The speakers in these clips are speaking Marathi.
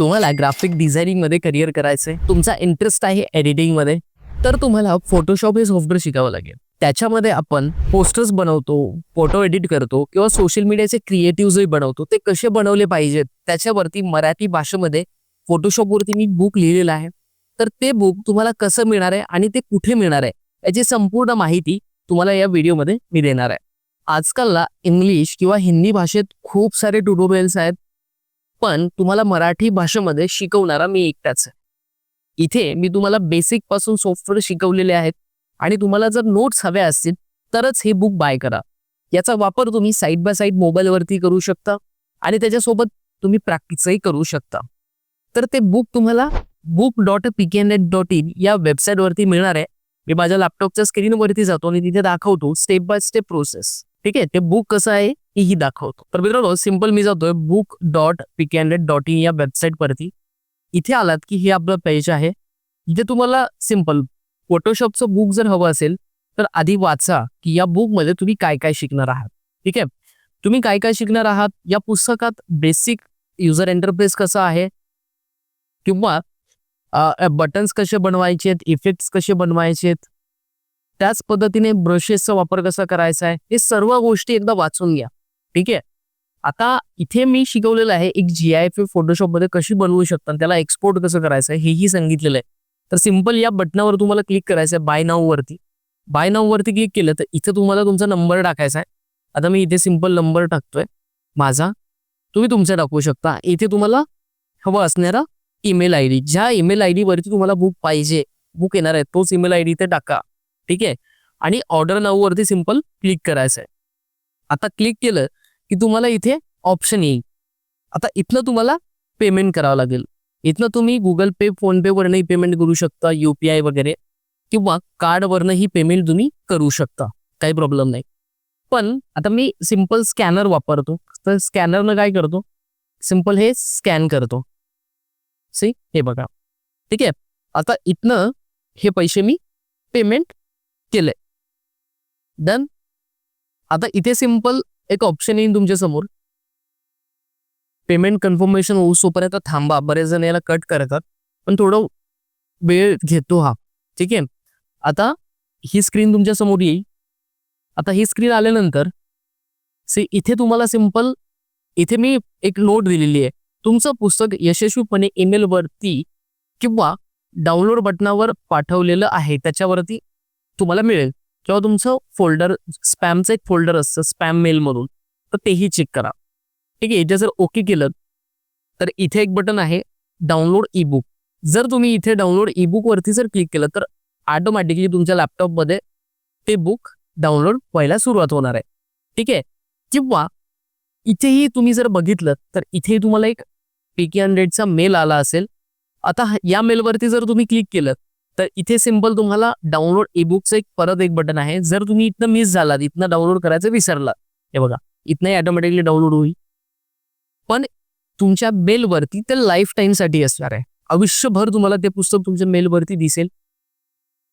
तुम्हाला ग्राफिक डिझायनिंगमध्ये करिअर करायचंय तुमचा इंटरेस्ट आहे एडिटिंगमध्ये तर तुम्हाला फोटोशॉप हे सॉफ्टवेअर शिकावं लागेल. त्याच्यामध्ये आपण पोस्टर्स बनवतो फोटो एडिट करतो किंवा सोशल मीडियाचे क्रिएटिव्हजही बनवतो. ते कसे बनवले पाहिजेत? त्याच्यावरती मराठी भाषेमध्ये फोटोशॉपवरती मी बुक लिहिलेलं आहे. तर ते बुक तुम्हाला कसं मिळणार आहे आणि ते कुठे मिळणार आहे याची संपूर्ण माहिती तुम्हाला या व्हिडिओमध्ये मी देणार आहे. आजकालला इंग्लिश किंवा हिंदी भाषेत खूप सारे ट्युटोरियल्स आहेत. पण तुम्हाला मराठी भाषेमध्ये शिकवणारा मी एकटाच आहे. इथे मी तुम्हाला बेसिकपासून सॉफ्टवेअर शिकवलेले आहेत आणि तुम्हाला जर नोट्स हव्या असतील तरच हे बुक बाय करा. याचा वापर तुम्ही साईड बाय साईड मोबाईलवरती करू शकता आणि त्याच्यासोबत तुम्ही प्रॅक्टिसही करू शकता. तर ते बुक तुम्हाला book dot PK net dot in या वेबसाईटवरती मिळणार आहे. मी माझ्या लॅपटॉपच्या स्क्रीनवरती जातो आणि तिथे दाखवतो स्टेप बाय स्टेप प्रोसेस ठीक आहे? ते बुक कसं आहे? ही दाखवतो. तर मित्रांनो सिंपल मी जातोय बुक डॉट पिकॅन्डेट डॉट इन या वेबसाईटवरती इथे आलात की हे आपलं पेज आहे. इथे तुम्हाला सिंपल फोटोशॉपचं बुक जर हवं असेल तर आधी वाचा की या बुकमध्ये तुम्ही काय काय शिकणार आहात. ठीक आहे? तुम्ही काय काय शिकणार आहात? या पुस्तकात बेसिक युजर एंटरप्रेस कसं आहे? किंवा बटन्स कसे बनवायचे आहेत इफेक्ट्स कसे बनवायचे आहेत त्याच पद्धतीने ब्रशेसचा वापर कसा करायचा आहे हे सर्व गोष्टी एकदा वाचून घ्या. ठीक आहे? आता इथे मी शिकवलेलं आहे एक जी आय एफ फोटोशॉपमध्ये कशी बनवू शकता त्याला एक्सपोर्ट कसं करायचं आहे हेही सांगितलेलं आहे. तर सिंपल या बटनावर तुम्हाला क्लिक करायचं आहे बाय नाव वरती. बाय नाव वरती क्लिक केलं तर इथे तुम्हाला तुमचा नंबर टाकायचा आहे. आता मी इथे सिंपल नंबर टाकतोय. माझा. तुम्ही तुमचा टाकू शकता. इथे तुम्हाला हवं असणारा ईमेल आय डी ज्या ईमेल आय डीवरती तुम्हाला बुक पाहिजे बुक येणार आहे तोच ईमेल आय डी इथे टाका. ठीक आहे? आणि ऑर्डर नऊ वरती सिंपल क्लिक करायचं आहे आता क्लिक केलं की तुम्हाला इथे ऑप्शन येईल. आता इथनं तुम्हाला पेमेंट करावं लागेल. इथनं तुम्ही गुगल पे फोन पे वरनंही पेमेंट करू शकता युपीआय वगैरे किंवा कार्डवरनंही पेमेंट तुम्ही करू शकता. काही प्रॉब्लेम नाही. पण आता मी सिंपल स्कॅनर वापरतो. तर स्कॅनरनं काय करतो? सिंपल हे स्कॅन करतो. सी हे बघा. ठीक आहे? आता इथनं हे पैसे मी पेमेंट केलंय. डन आता इथे सिंपल एक ऑप्शन येईल तुमच्यासमोर. पेमेंट कन्फर्मेशन होऊ तोपर्यंत थांबा. बरेच जण याला कट करतात. पण थोडं वेळ घेतो हा. ठीक आहे? आता ही स्क्रीन तुमच्यासमोर येईल. आता ही स्क्रीन आल्यानंतर से इथे तुम्हाला सिंपल इथे मी एक नोट दिलेली आहे. तुमचं पुस्तक यशस्वीपणे ईमेल वरती किंवा डाउनलोड बटनावर पाठवलेलं आहे. त्याच्यावरती तुम्हाला मिळेल. किंवा तुमचं फोल्डर स्पॅमचं एक फोल्डर असतं स्पॅम मेलमधून तर तेही चेक करा. ठीक आहे? इथे जर ओके केलं तर इथे एक बटन आहे डाउनलोड ई बुक जर तुम्ही इथे डाउनलोड ई बुकवरती जर क्लिक केलं तर ऑटोमॅटिकली तुमच्या लॅपटॉपमध्ये ते बुक डाउनलोड व्हायला सुरुवात होणार आहे. ठीक आहे? किंवा इथेही तुम्ही जर बघितलं तर इथेही तुम्हाला एक पीके हंड्रेडचा मेल आला असेल. आता या मेलवरती जर तुम्ही क्लिक केलं तर इथे सिंपल तुम्हाला डाउनलोड ई बुकचं एक परत एक बटन आहे. जर तुम्ही इथनं मिस झालात इथनं डाउनलोड करायचं विसरलात हे बघा इथनंही ऑटोमॅटिकली डाउनलोड होईल. पण तुमच्या मेलवरती ते लाईफ टाईमसाठी असणार आहे. आयुष्यभर तुम्हाला ते पुस्तक तुमच्या मेलवरती दिसेल.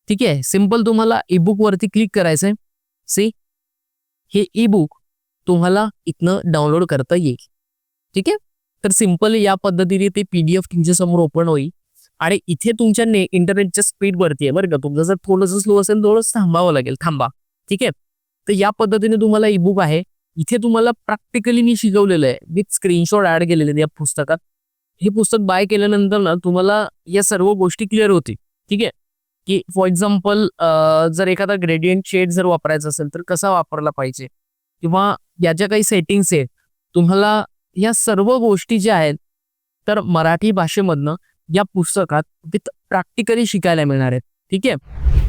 ठीक आहे? सिंपल तुम्हाला ई वरती क्लिक करायचंय. सी हे ई बुक तुम्हाला इथनं डाउनलोड करता येईल. ठीक आहे? तर सिंपल या पद्धतीने ते पी डी एफ तुमच्यासमोर ओपन होईल. आणि इथे तुमच्या ने इंटरनेटच्या स्पीडवरती आहे बरं का. तुमचं जर थोडंसं स्लो असेल थोडंसं थांबावं लागेल. थांबा. ठीक आहे? तर या पद्धतीने तुम्हाला ई बुक आहे. इथे तुम्हाला प्रॅक्टिकली मी शिकवलेलं आहे. विथ स्क्रीनशॉट ऍड केलेले आहेत या पुस्तकात. हे पुस्तक बाय केल्यानंतर ना तुम्हाला या सर्व गोष्टी क्लिअर होतील. ठीक आहे? की फॉर एक्झाम्पल जर एखादा ग्रेडियंट शेड जर वापरायचा असेल तर कसा वापरला पाहिजे? किंवा याच्या काही सेटिंग्स आहेत तुम्हाला या सर्व गोष्टी ज्या आहेत तर मराठी भाषेमधनं या पुस्तकात विथ प्रॅक्टिकली शिकायला मिळणार आहेत. ठीक आहे?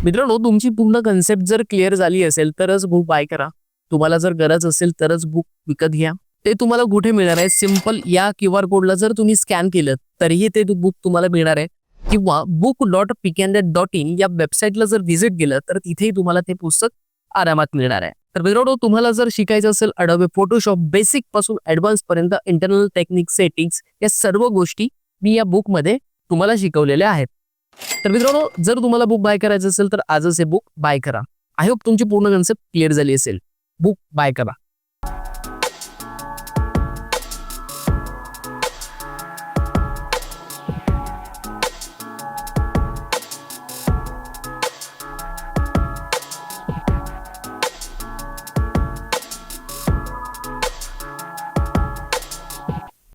मित्रांनो तुमची पूर्ण कन्सेप्ट जर क्लिअर झाली असेल तरच बुक बाय करा. तुम्हाला जर गरज असेल तरच बुक विकत घ्या. ते तुम्हाला कुठे मिळणार आहे? सिंपल या क्यू आर कोडला जर तुम्ही स्कॅन केलं तरीही ते बुक तुम्हाला मिळणार आहे. किंवा बुक डॉट पिकॅन्डेट डॉट इन या वेबसाईटला जर व्हिजिट केलं तर तिथेही तुम्हाला ते पुस्तक आरामात मिळणार आहे. तर मित्रांनो तुम्हाला जर शिकायचं असेल अडोबे फोटोशॉप बेसिकपासून ऍडव्हान्स पर्यंत इंटरनल टेक्निक सेटिंग्स या सर्व गोष्टी मी या बुकमध्ये तुम्हाला शिकवलेल्या आहेत. तर मित्रांनो जर तुम्हाला बुक बाय करायचं असेल तर आजच हे बुक बाय करा. आय होप तुमची पूर्ण कन्सेप्ट क्लिअर झाली असेल. बुक बाय करा.